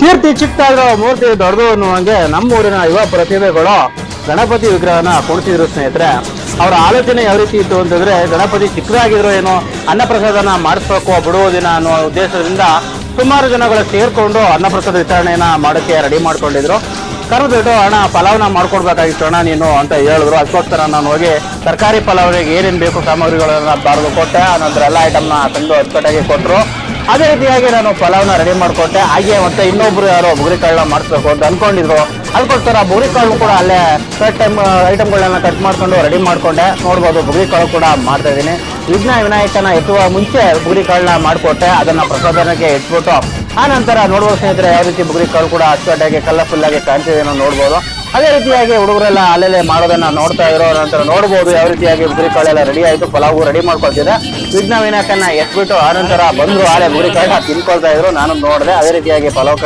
ಕೀರ್ತಿ ಚಿಕ್ಕದಾದ್ರೂ ಮೂರ್ತಿ ದೊಡ್ಡದು ಅನ್ನುವಂಗೆ ನಮ್ಮೂರಿನ ಯುವ ಪ್ರತಿಭೆಗಳು ಗಣಪತಿ ವಿಗ್ರಹನ ಕೊಡ್ತಿದ್ರು ಸ್ನೇಹಿತರೆ. ಅವರ ಆಲೋಚನೆ ಯಾವ ರೀತಿ ಇತ್ತು ಅಂತಂದ್ರೆ ಗಣಪತಿ ಚಿಕ್ಕದಾಗಿದ್ರು ಏನೋ ಅನ್ನಪ್ರಸಾದನ ಮಾಡಿಸ್ಬೇಕು, ಬಿಡುವ ದಿನ ಅನ್ನೋ ಉದ್ದೇಶದಿಂದ ಸುಮಾರು ಜನಗಳು ಸೇರ್ಕೊಂಡು ಅನ್ನಪ್ರಸಾದ ವಿತರಣೆಯನ್ನ ಮಾಡೋಕ್ಕೆ ರೆಡಿ ಮಾಡ್ಕೊಂಡಿದ್ರು. ಕರೆದ್ಬಿಟ್ಟು ಅಣ್ಣ, ಪಲಾವ್ನ ಮಾಡ್ಕೊಡ್ಬೇಕಾಗಿತ್ತು ಅಣ್ಣ ನೀನು ಅಂತ ಹೇಳಿದ್ರು. ಅದಕ್ಕೋಸ್ಕರ ನಾನು ಹೋಗಿ ತರಕಾರಿ ಪಲಾವ್ಗೆ ಏನೇನು ಬೇಕು ಸಾಮಗ್ರಿಗಳನ್ನ ಬಾರ್ದು ಕೊಟ್ಟೆ. ಆನಂತರ ಎಲ್ಲ ಐಟಮ್ನ ತಂದು ಅಚ್ಚುಕಟ್ಟಾಗಿ ಕೊಟ್ಟರು ಅದೇ ರೀತಿಯಾಗಿ ನಾನು ಪಲಾವ್ನ ರೆಡಿ ಮಾಡಿಕೊಟ್ಟೆ ಹಾಗೆ ಮತ್ತೆ ಇನ್ನೊಬ್ರು ಯಾರೋ ಬುಗುರಿ ಕಾಳನ್ನ ಮಾಡಿಸ್ಬೇಕು ಅಂತ ಅನ್ಕೊಂಡಿದ್ರು. ಅದಕ್ಕೋಸ್ಕರ ಬುಗುರಿ ಕಾಳು ಕೂಡ ಅಲ್ಲೇ ಕಟ್ ಟೈಮ್ ಐಟಮ್ಗಳನ್ನ ಕಟ್ ಮಾಡ್ಕೊಂಡು ರೆಡಿ ಮಾಡ್ಕೊಂಡೆ. ನೋಡ್ಬೋದು ಬುಗುರಿ ಕಾಳು ಕೂಡ ಮಾಡ್ತಾ ಇದ್ದೀನಿ. ವಿಘ್ನ ವಿನಾಯಕನ ಎತ್ತುವ ಮುಂಚೆ ಬುಗುರಿ ಕಾಳನ್ನ ಮಾಡಿಕೊಟ್ಟೆ. ಅದನ್ನ ಪ್ರಸಾದನಕ್ಕೆ ಇಟ್ಬಿಟ್ಟು ಆ ನಂತರ ನೋಡ್ಬೋದು ಸ್ನೇಹಿತರೆ, ಯಾವ ರೀತಿ ಬುಗುರಿ ಕಾಳು ಕೂಡ ಅಚ್ಚುಕಟ್ಟಾಗಿ ಕಲರ್ಫುಲ್ ಆಗಿ ಕಾಣ್ತಿದೆ ನೋಡ್ಬೋದು. ಅದೇ ರೀತಿಯಾಗಿ ಹುಡುಗರೆಲ್ಲ ಅಲ್ಲೇ ಮಾಡೋದನ್ನ ನೋಡ್ತಾ ಇರೋ ನಂತರ ನೋಡ್ಬೋದು, ಯಾವ ರೀತಿಯಾಗಿ ಬುಗುರಿ ಕಾಳೆಲ್ಲ ರೆಡಿ ಆಯಿತು ಪಲಾವು ರೆಡಿ ಮಾಡ್ಕೊಳ್ತಿದೆ. ವಿಘ್ನ ವಿನಾಯಕನ ಎತ್ಬಿಟ್ಟು ಆ ನಂತರ ಬಂದ್ರು ಆಳೆ ಬುಗುರಿ ಕಾಳನ್ನ ತಿನ್ಕೊಳ್ತಾ ಇದ್ರು, ನಾನು ನೋಡಿದೆ, ಅದೇ ರೀತಿಯಾಗಿ ಪಲಾವ್